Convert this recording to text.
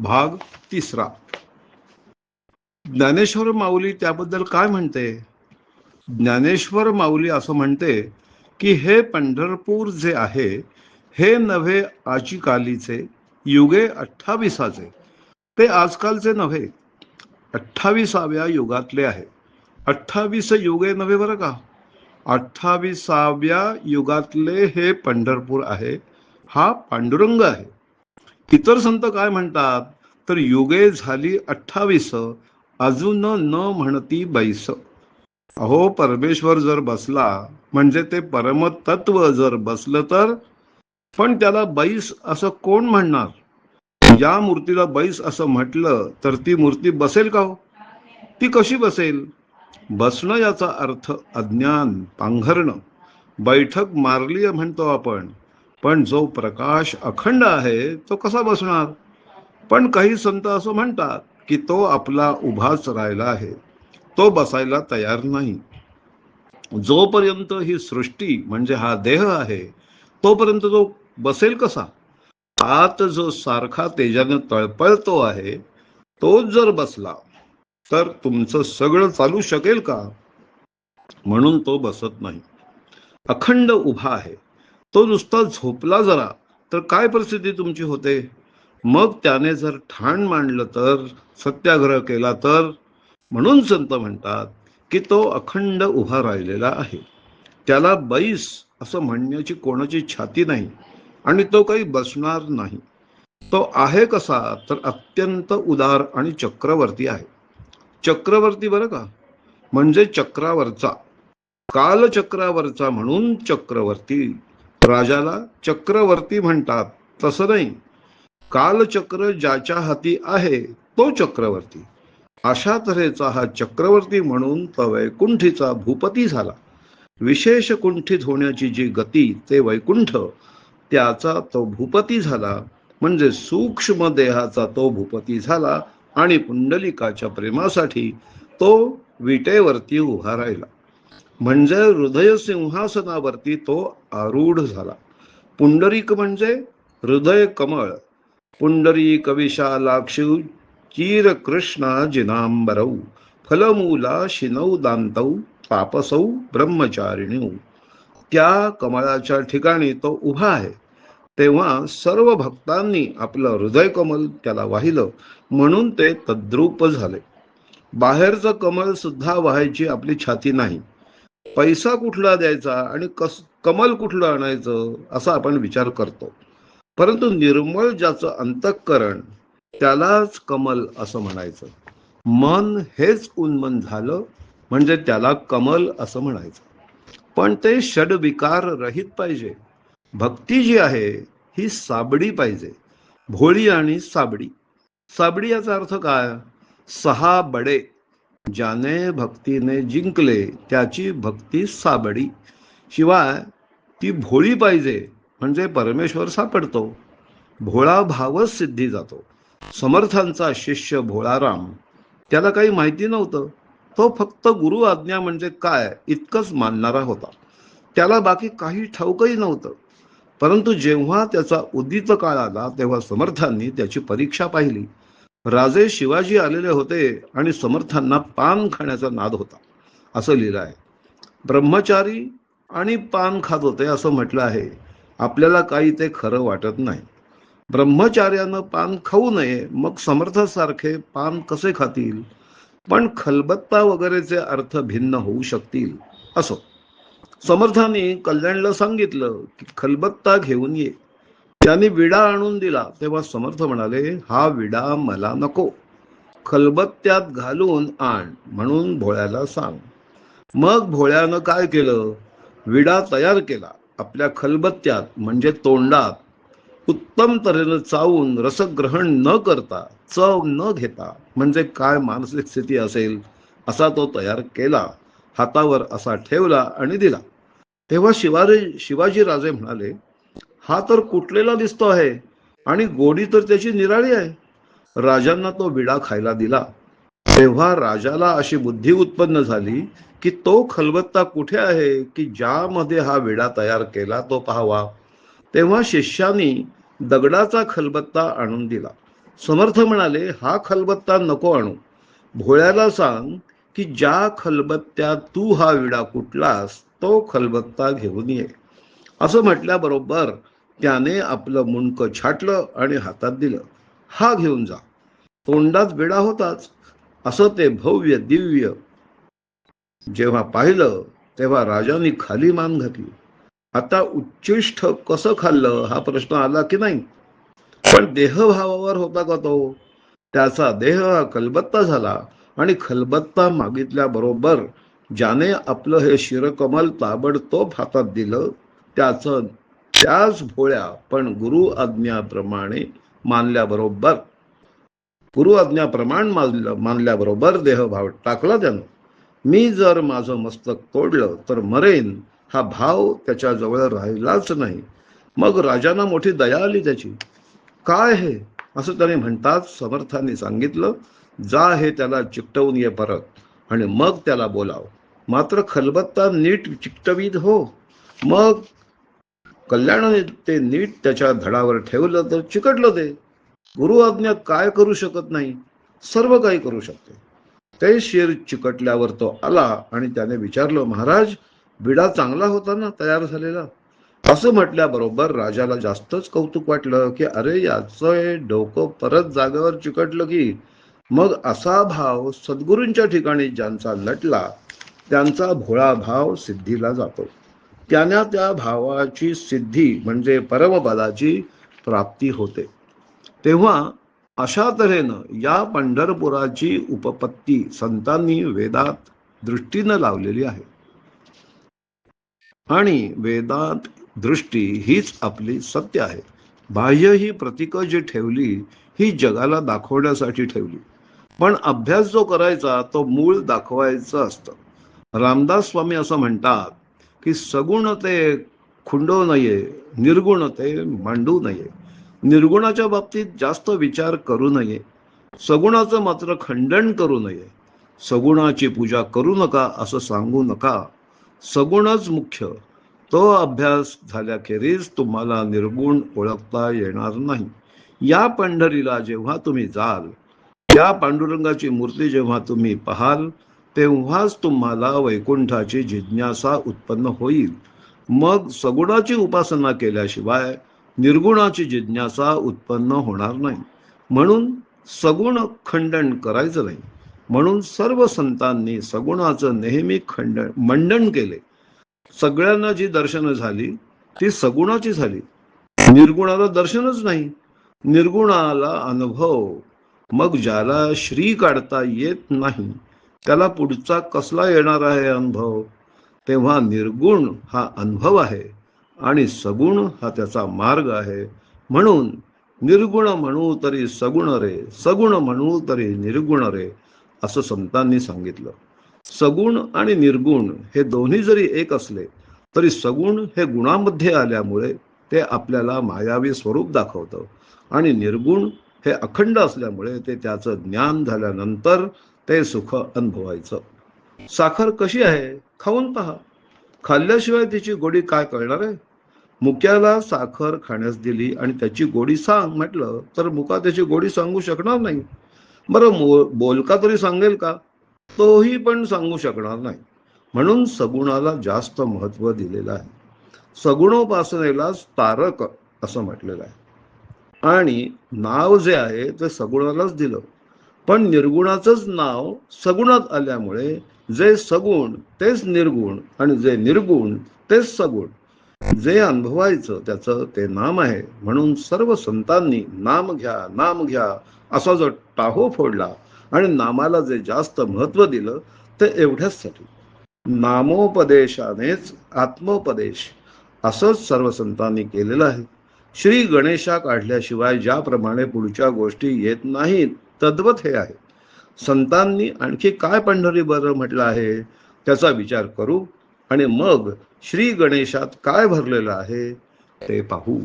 भाग तिसरा. ज्ञानेश्वर माऊली त्याबद्दल काय म्हणते? ज्ञानेश्वर माऊली असं म्हणते की हे पंढरपूर जे आहे हे नव्हे आजीकालीचे युगे अठ्ठावीसाचे. ते आजकालचे नव्हे. अठ्ठावीसाव्या युगातले आहे. अठ्ठावीस युगे नव्हे बरं का? अठ्ठावीसाव्या युगातले हे पंढरपूर आहे. हा पांडुरंग आहे. इतर संत काय म्हणतात? तर युगे झाली अठ्ठावीस अजून न म्हणती बैस अहो परमेश्वर जर बसला म्हणजे ते परमतत्व जर बसलं तर? पण त्याला बैस असं कोण म्हणणार? या मूर्तीला बैस असं म्हटलं तर ती मूर्ती बसेल का हो? ती कशी बसेल? बसणं याचा अर्थ अज्ञान पांघरणं. बैठक मारली म्हणतो आपण. पण जो प्रकाश अखंड आहे तो कसा बसणार? पण काही संत असं म्हणतात की तो आपला उभाच राहिला आहे. तो बसायला तयार नाही. जोपर्यंत ही सृष्टी म्हणजे हा देह आहे तोपर्यंत तो बसेल कसा? आत जो सारखा तेजाने तळपळतो आहे तोच जर बसला तर तुमचं सगळं चालू शकेल का? म्हणून तो बसत नाही. अखंड उभा आहे. तो नुसता झोपला जरा तर काय परिस्थिती तुमची होते? मग त्याने जर ठाण मांडलं तर सत्याग्रह केला तर? म्हणून संत म्हणतात की तो अखंड उभा राहिलेला आहे. त्याला बैस असं म्हणण्याची कोणाची छाती नाही आणि तो काही बसणार नाही. तो आहे कसा तर अत्यंत उदार आणि चक्रवर्ती आहे. चक्रवर्ती बरं का? म्हणजे चक्रावरचा. कालचक्रावरचा म्हणून चक्रवर्ती. राजाला चक्रवर्ती म्हणतात. तसं नाही. कालचक्र ज्याच्या हाती आहे तो चक्रवर्ती. अशा तऱ्हेचा हा चक्रवर्ती म्हणून तो वैकुंठीचा भूपती झाला. विशेष कुंठित होण्याची जी गती ते वैकुंठ त्याचा तो भूपती झाला. म्हणजे सूक्ष्म देहाचा तो भूपती झाला आणि पुंडलिकाच्या प्रेमासाठी तो विटेवरती उभा राहिला. म्हणजे हृदय सिंहासनावरती तो आरूढ झाला. पुंडरीक म्हणजे हृदय कमळ. पुंडरीक विशालाक्षु चीर कृष्णा जिनांबरौ. फलमूला शिनौ दांतौ तापसौ ब्रह्मचारिणी त्या कमळाच्या ठिकाणी तो उभा आहे. तेव्हा सर्व भक्तांनी आपलं हृदय कमल त्याला वाहिलं म्हणून ते तद्रूप झाले. बाहेरचं कमल सुद्धा व्हायची आपली छाती नाही. पैसा कुठला द्यायचा आणि कस कमल कुठलं आणायचं असा आपण विचार करतो. परंतु निर्मळ ज्याचं अंतःकरण त्यालाच कमल असं म्हणायचं. मन हेच उन्मन झालं म्हणजे त्याला कमल असं म्हणायचं. पण ते षडविकार रहित पाहिजे. भक्ती जी आहे ही साबडी पाहिजे. भोळी आणि साबडी. साबडी याचा अर्थ काय? सहा बडे. ज्याने भक्तीने जिंकले त्याची भक्ती साबडी. शिवाय ती भोळी पाहिजे म्हणजे परमेश्वर सापडतो. भोळा भावच सिद्धी जातो. समर्थांचा शिष्य भोळाराम. त्याला काही माहिती नव्हतं. तो फक्त गुरु आज्ञा म्हणजे काय इतकंच मानणारा होता. त्याला बाकी काही ठाऊकही नव्हतं. परंतु जेव्हा त्याचा उदित काळ आला तेव्हा समर्थांनी त्याची परीक्षा पाहिली. राजे शिवाजी आलेले होते आणि समर्थांना पान खाण्याचा नाद होता. असं लिहिलं आहे. ब्रह्मचारी आणि पान खात होते असं म्हटलं आहे. आपल्याला काही ते खरं वाटत नाही. ब्रह्मचार्यानं पान खाऊ नये मग समर्थासारखे पान कसे खातील? पण खलबत्ता वगैरेचे अर्थ भिन्न होऊ शकतील असो. समर्थांनी कल्याणला सांगितलं की खलबत्ता घेऊन ये. त्यांनी विडा आणून दिला तेव्हा समर्थ म्हणाले हा विडा मला नको. खलबत्त्यात घालून आण म्हणून भोळ्याला सांग. मग भोळ्यानं काय केलं? विडा तयार केला. आपल्या खलबत्त्यात म्हणजे तोंडात उत्तम तऱ्हेनं चावून रसग्रहण न करता चव न घेता म्हणजे काय मानसिक स्थिती असेल असा तो तयार केला. हातावर असा ठेवला आणि दिला. तेव्हा शिवाजी शिवाजी राजे म्हणाले हा तर कुटलेला दिसतो आहे? आणि गोडी तर त्याची निराळी आहे. राजांना तो विडा खायला दिला. तेव्हा राजाला अशी बुद्धी उत्पन्न झाली की तो खलबत्ता कुठे आहे की ज्यामध्ये हा विडा तयार केला तो पाहावा. तेव्हा शिष्यानी दगडाचा खलबत्ता आणून दिला. समर्थ म्हणाले हा खलबत्ता नको आणू. भोळ्याला सांग की ज्या खलबत्त्यात तू हा विडा कुटलास तो खलबत्ता घेऊन ये. असं म्हटल्याबरोबर त्याने आपलं मुंडकं छाटलं आणि हातात दिलं. हा घेऊन जा. तोंडात विडा होताच. असं ते भव्य दिव्य जेव्हा पाहिलं तेव्हा राजाने खाली मान घातली. आता उच्चिष्ठ कसं खाल्लं हा प्रश्न आला की नाही? पण देहभावावर होता का तो? त्याचा देह हा खलबत्ता झाला आणि खलबत्ता मागितल्याबरोबर ज्याने आपलं हे शिरकमल ताबडतोब हातात दिलं त्याचं त्याच भोळ्या पण गुरु आज्ञाप्रमाणे मानल्याबरोबर गुरु आज्ञाप्रमाण मानलं मानल्याबरोबर देहभाव टाकला त्यानं. मी जर माझं मस्तक तोडलं तर मरेन हा भाव त्याच्याजवळ राहिलाच नाही. मग राजांना मोठी दया आली त्याची. काय हे? असं त्याने म्हणतात समर्थांनी सांगितलं जा हे त्याला चिकटवून ये परत आणि मग त्याला बोलाव. मात्र खलबत्ता नीट चिकटवीत हो. मग कल्याणाने ते नीट त्याच्या धडावर ठेवलं तर चिकटलं ते. गुरु आज्ञा काय करू शकत नाही? सर्व काही करू शकते. ते शेर चिकटल्यावर तो आला आणि त्याने विचारलं महाराज बिडा चांगला होता ना? तयार झालेला? असं म्हटल्याबरोबर राजाला जास्तच कौतुक वाटलं की अरे याचं हे डोकं परत जागेवर चिकटलं की मग असा भाव सद्गुरूंच्या ठिकाणी ज्यांचा लटला त्यांचा भोळा भाव सिद्धीला जातो. त्यांना त्या भावाची सिद्धी म्हणजे परमपदाची प्राप्ती होते. तेव्हा अशा तऱ्हेनं या पंढरपुराची उपपत्ती संतांनी वेदात दृष्टीनं लावलेली आहे. आणि वेदात दृष्टी हीच आपली सत्य आहे. बाह्य ही प्रतिक जी ठेवली ही जगाला दाखवण्यासाठी ठेवली. पण अभ्यास जो करायचा तो मूळ दाखवायचं असतं. रामदास स्वामी असं म्हणतात की सगुण ते खुंडो नये निर्गुण ते मांडू नये. निर्गुणाच्या बाबतीत जास्त विचार करू नये. सगुणाचं मात्र खंडन करू नये. सगुणाची पूजा करू नका असं सांगू नका. सगुणच मुख्य. तो अभ्यास झाल्याखेरीज तुम्हाला निर्गुण ओळखता येणार नाही. या पंढरीला जेव्हा तुम्ही जाल या पांडुरंगाची मूर्ती जेव्हा तुम्ही पाहाल तेव्हाच तुम्हाला वैकुंठाची जिज्ञासा उत्पन्न होईल. मग सगुणाची उपासना केल्याशिवाय निर्गुणाची जिज्ञासा उत्पन्न होणार नाही. म्हणून सगुण खंडन करायचं नाही. म्हणून सर्व संतांनी सगुणाचं नेहमी खंडन मंडन केले. सगळ्यांना जी दर्शनं झाली ती सगुणाची झाली. निर्गुणाला दर्शनच नाही. निर्गुणाला अनुभव. मग ज्याला श्री काढता येत नाही. त्याला पुढचा कसला येणार आहे अनुभव? तेव्हा निर्गुण हा अनुभव आहे आणि सगुण हा त्याचा मार्ग आहे. म्हणून निर्गुण म्हणू तरी सगुण रे सगुण म्हणू तरी निर्गुण रे असं संतांनी सांगितलं. सगुण आणि निर्गुण हे दोन्ही जरी एक असले तरी सगुण हे गुणामध्ये आल्यामुळे ते आपल्याला मायावी स्वरूप दाखवतं. आणि निर्गुण हे अखंड असल्यामुळे ते त्याचं ज्ञान झाल्यानंतर ते सुख अनुभवायचं. साखर कशी आहे? खाऊन पहा. खाल्ल्याशिवाय तिची गोडी काय कळणार आहे? मुक्याला साखर खाण्यास दिली आणि त्याची गोडी सांग म्हटलं तर मुका त्याची गोडी सांगू शकणार नाही. बरं मो बोलका तरी सांगेल का? तोही पण सांगू शकणार नाही. म्हणून सगुणाला जास्त महत्त्व दिलेलं आहे. सगुणोपासनेला तारक असं म्हटलेलं आहे. आणि नाव जे आहे ते सगुणालाच दिलं. पण निर्गुणाचंच नाव सगुणात आल्यामुळे जे सगुण तेच निर्गुण आणि जे निर्गुण तेच सगुण. जे अनुभवायचं त्याचं ते नाम आहे. म्हणून सर्व संतांनी नाम घ्या नाम घ्या असा जो टाहो फोडला आणि नामाला जे जास्त महत्त्व दिलं ते एवढ्याचसाठी. नामोपदेशानेच आत्मोपदेश असंच सर्व संतांनी केलेलं आहे. श्री गणेशा काढल्याशिवाय ज्याप्रमाणे पुढच्या गोष्टी येत नाहीत तद्वत हे आहे. संतांनी आणखी काय पंढरी बरं म्हटलं आहे? त्याचा विचार करू आणि मग श्री गणेशात काय भरलेलं आहे ते पाहू.